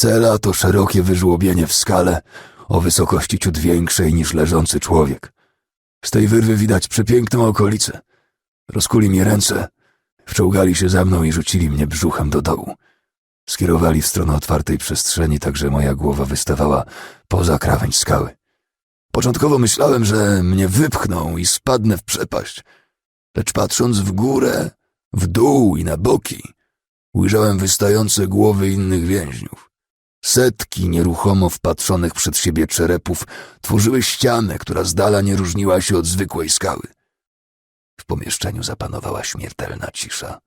Cela to szerokie wyżłobienie w skale o wysokości ciut większej niż leżący człowiek. Z tej wyrwy widać przepiękną okolicę. Rozkuli mi ręce, wczołgali się za mną i rzucili mnie brzuchem do dołu. Skierowali w stronę otwartej przestrzeni, tak że moja głowa wystawała poza krawędź skały. Początkowo myślałem, że mnie wypchną i spadnę w przepaść, lecz patrząc w górę, w dół i na boki, ujrzałem wystające głowy innych więźniów. Setki nieruchomo wpatrzonych przed siebie czerepów tworzyły ścianę, która z dala nie różniła się od zwykłej skały. W pomieszczeniu zapanowała śmiertelna cisza.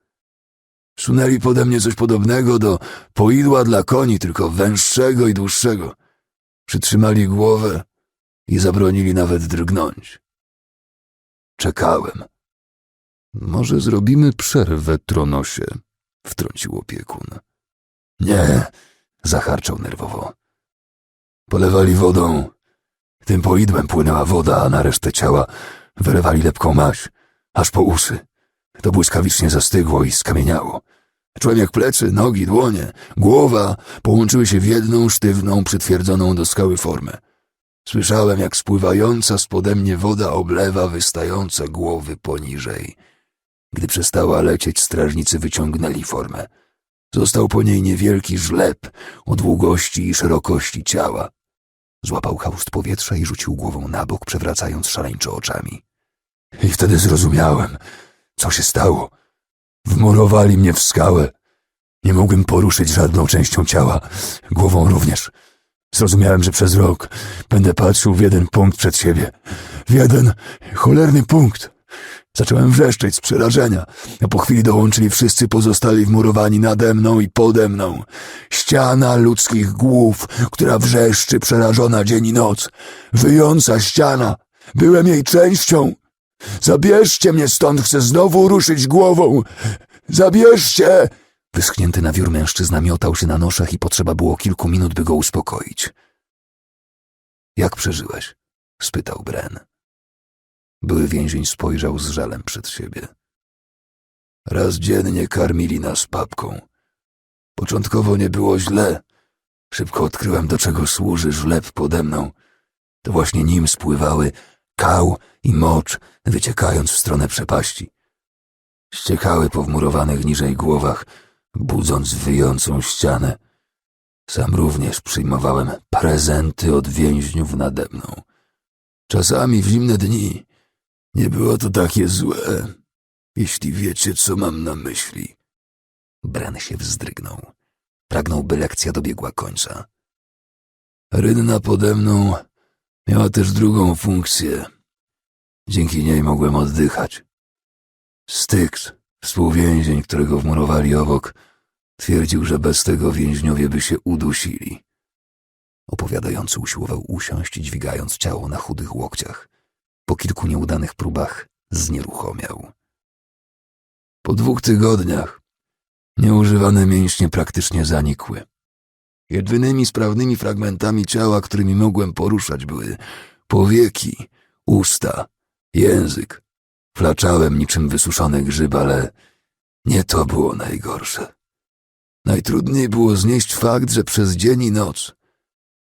Sunęli pode mnie coś podobnego do poidła dla koni, tylko węższego i dłuższego. Przytrzymali głowę i zabronili nawet drgnąć. Czekałem. Może zrobimy przerwę, Tronosie, wtrącił opiekun. Nie, zacharczał nerwowo. Polewali wodą. Tym poidłem płynęła woda, a na resztę ciała wylewali lepką maź, aż po uszy. To błyskawicznie zastygło i skamieniało. Czułem jak plecy, nogi, dłonie, głowa połączyły się w jedną sztywną, przytwierdzoną do skały formę. Słyszałem, jak spływająca spode mnie woda oblewa wystające głowy poniżej. Gdy przestała lecieć, strażnicy wyciągnęli formę. Został po niej niewielki żleb o długości i szerokości ciała. Złapał haust powietrza i rzucił głową na bok, przewracając szaleńczo oczami. I wtedy zrozumiałem, co się stało. Wmurowali mnie w skałę. Nie mogłem poruszyć żadną częścią ciała, głową również. Zrozumiałem, że przez rok będę patrzył w jeden punkt przed siebie. W jeden cholerny punkt. Zacząłem wrzeszczeć z przerażenia, a po chwili dołączyli wszyscy pozostali wmurowani nade mną i pode mną. Ściana ludzkich głów, która wrzeszczy przerażona dzień i noc. Wyjąca ściana. Byłem jej częścią. Zabierzcie mnie stąd, chcę znowu ruszyć głową. Zabierzcie! Wyschnięty na wiór mężczyzna miotał się na noszach i potrzeba było kilku minut, by go uspokoić. Jak przeżyłeś? spytał Bren. Były więzień spojrzał z żalem przed siebie. Raz dziennie karmili nas papką. Początkowo nie było źle. Szybko odkryłem, do czego służy żleb pode mną. To właśnie nim spływały kał i mocz, wyciekając w stronę przepaści. Ściekały po wmurowanych niżej głowach, budząc wyjącą ścianę. Sam również przyjmowałem prezenty od więźniów nade mną. Czasami w zimne dni nie było to takie złe, jeśli wiecie, co mam na myśli. Bren się wzdrygnął. Pragnął, by lekcja dobiegła końca. Rynna pode mną miała też drugą funkcję. Dzięki niej mogłem oddychać. Styx, współwięzień, którego wmurowali obok, twierdził, że bez tego więźniowie by się udusili. Opowiadający usiłował usiąść, dźwigając ciało na chudych łokciach. Po kilku nieudanych próbach znieruchomiał. Po dwóch tygodniach nieużywane mięśnie praktycznie zanikły. Jedynymi sprawnymi fragmentami ciała, którymi mogłem poruszać, były powieki, usta, język. Flaczałem niczym wysuszony grzyb, ale nie to było najgorsze. Najtrudniej było znieść fakt, że przez dzień i noc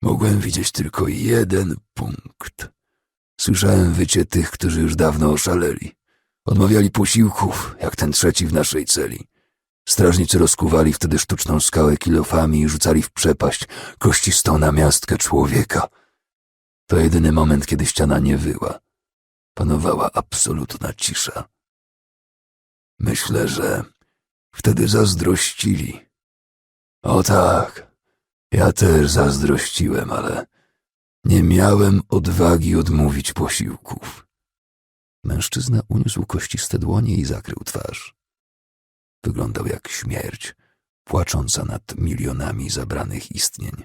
mogłem widzieć tylko jeden punkt. Słyszałem wycie tych, którzy już dawno oszaleli. Odmawiali posiłków, jak ten trzeci w naszej celi. Strażnicy rozkuwali wtedy sztuczną skałę kilofami i rzucali w przepaść kościstą namiastkę człowieka. To jedyny moment, kiedy ściana nie wyła. Panowała absolutna cisza. Myślę, że wtedy zazdrościli. O tak, ja też zazdrościłem, ale nie miałem odwagi odmówić posiłków. Mężczyzna uniósł kościste dłonie i zakrył twarz. Wyglądał jak śmierć, płacząca nad milionami zabranych istnień.